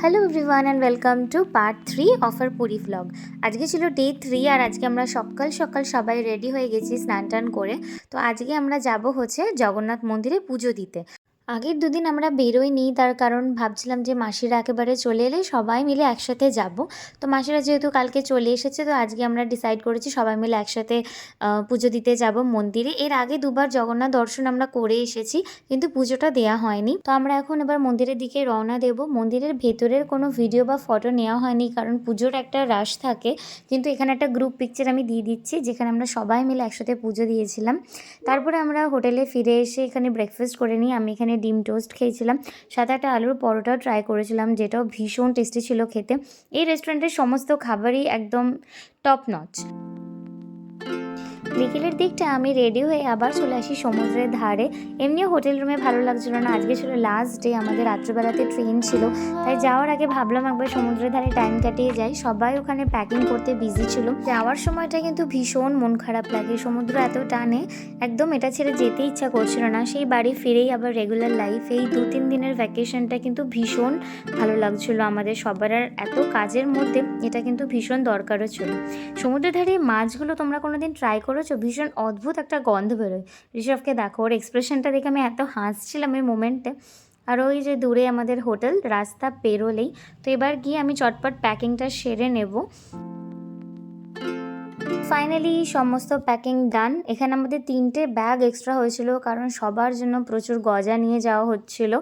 Hello everyone and welcome to part three of Puri vlog আজকে ছিল day three আর আজকে আমরা সকাল সকাল সবাই রেডি হয়ে গেছি স্নান টান করে। তো আজকে আমরা যাব হচ্ছে জগন্নাথ মন্দিরে পুজো দিতে। আগের দুদিন আমরা বেরোইনি, তার কারণ ভাবছিলাম যে মাসিরা একেবারে চলে এলে সবাই মিলে একসাথে যাব। তো মাসিরা যেহেতু কালকে চলে এসেছে, তো আজকে আমরা ডিসাইড করেছি সবাই মিলে একসাথে পুজো দিতে যাব মন্দিরে। এর আগে দুবার জগন্নাথ দর্শন আমরা করে এসেছি, কিন্তু পুজোটা দেয়া হয়নি। তো আমরা এখন এবার মন্দিরের দিকে রওনা দেব। মন্দিরের ভেতরের কোনো ভিডিও বা ফটো নেওয়া হয়নি, কারণ পুজোর একটা রাশ থাকে। কিন্তু এখানে একটা গ্রুপ পিকচার আমি দিয়ে দিচ্ছি, যেখানে আমরা সবাই মিলে একসাথে পুজো দিয়েছিলাম। তারপরে আমরা হোটেলে ফিরে এসে এখানে ব্রেকফাস্ট করে নিই। আমি এখানে ডিম টোস্ট খেয়েছিলাম। সাথে একটা আলুর পরোটাও ট্রাই করেছিলাম, যেটাও ভীষণ টেস্টি ছিল খেতে। এই রেস্টুরেন্টের সমস্ত খাবারই একদম টপ নচ বিকেলের দিকটা আমি রেডি হয়ে আবার চলে আসি সমুদ্রের ধারে। এমনিও হোটেল রুমে ভালো লাগছিল না। আজকে ছিল লাস্ট ডে আমাদের রাত্রেবেলাতে ট্রেন ছিল। তাই যাওয়ার আগে ভাবলাম একবার সমুদ্রের ধারে টাইম কাটিয়ে যাই। সবাই ওখানে প্যাকিং করতে বিজি ছিল। যাওয়ার সময়টা কিন্তু ভীষণ মন খারাপ লাগে। সমুদ্র এত টানে, একদম এটা ছেড়ে যেতে ইচ্ছা করছিল না। সেই বাড়ি ফিরেই আবার রেগুলার লাইফ এই দু তিন দিনের ভ্যাকেশনটা কিন্তু ভীষণ ভালো লাগছিল আমাদের সবার। আর এত কাজের মধ্যে এটা কিন্তু ভীষণ দরকারও ছিল। সমুদ্রের ধারে মাছগুলো তোমরা কোনোদিন ট্রাই করেছ? ভীষণ অদ্ভুত একটা গন্ধ বেরোয়। ঋষভকে দেখো, ওর এক্সপ্রেশনটা দেখে আমি এত হাসছিলাম এই মোমেন্টে আর ওই যে দূরে আমাদের হোটেল, রাস্তা পেরোলেই। তো এবার গিয়ে আমি চটপট প্যাকিংটা সেরে নেব। ফাইনালি সমস্ত প্যাকিং ডান এখানে আমাদের তিনটে ব্যাগ এক্সট্রা হয়েছিল, কারণ সবার জন্য প্রচুর গজা নিয়ে যাওয়া হচ্ছিল।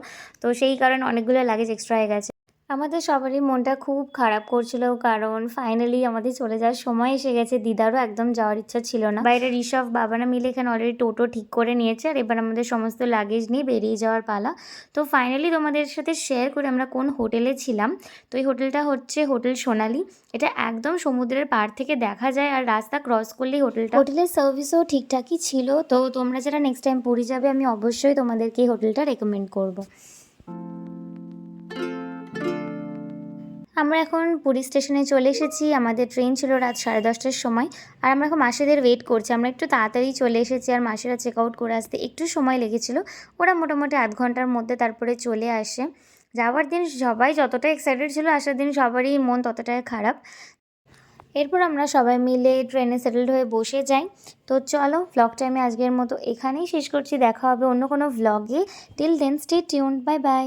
তো সেই কারণে অনেকগুলো লাগেজ এক্সট্রা হয়ে গেছে। আমাদের সবারই মনটা খুব খারাপ করছিল কারণ ফাইনালি আমাদের চলে যাওয়ার সময় এসে গেছে। দিদারও একদম যাওয়ার ইচ্ছা ছিল না। বাইরে ঋষভ, বাবারা মিলে এখানে অলরেডি টোটো ঠিক করে নিয়েছে আর এবার আমাদের সমস্ত লাগেজ নিয়ে বেরিয়ে যাওয়ার পালা। তো ফাইনালি তোমাদের সাথে শেয়ার করে আমরা কোন হোটেলে ছিলাম। তো এই হোটেলটা হচ্ছে হোটেল সোনালি। এটা একদম সমুদ্রের পাড় থেকে দেখা যায় আর রাস্তা ক্রস করলেই হোটেলটা হোটেলের সার্ভিসও ঠিকঠাকই ছিল। তো তোমরা যারা নেক্সট টাইম পুরী যাবে, আমি অবশ্যই তোমাদেরকে এই হোটেলটা রেকমেন্ড করব। আমরা এখন পুরী স্টেশনে চলে এসেছি। আমাদের ট্রেন ছিল রাত সাড়ে দশটার সময়। আর আমরা এখন মাসিদের ওয়েট করছি। আমরা একটু তাড়াতাড়ি চলে এসেছি আর মাসিরা চেক আউট করে আসতে একটু সময় লেগেছিল। ওরা মোটামুটি আধ ঘণ্টার মধ্যে তারপরে চলে আসে। যাওয়ার দিন সবাই যতটা এক্সাইটেড ছিল, আসার দিন সবারই মন ততটাই খারাপ। এরপর আমরা সবাই মিলে ট্রেনে সেটেলড হয়ে বসে যাই। তো চলো ভ্লগটা আমি আজকের মতো এখানেই শেষ করছি। দেখা হবে অন্য কোনো ভ্লগে till then stay tune bye bye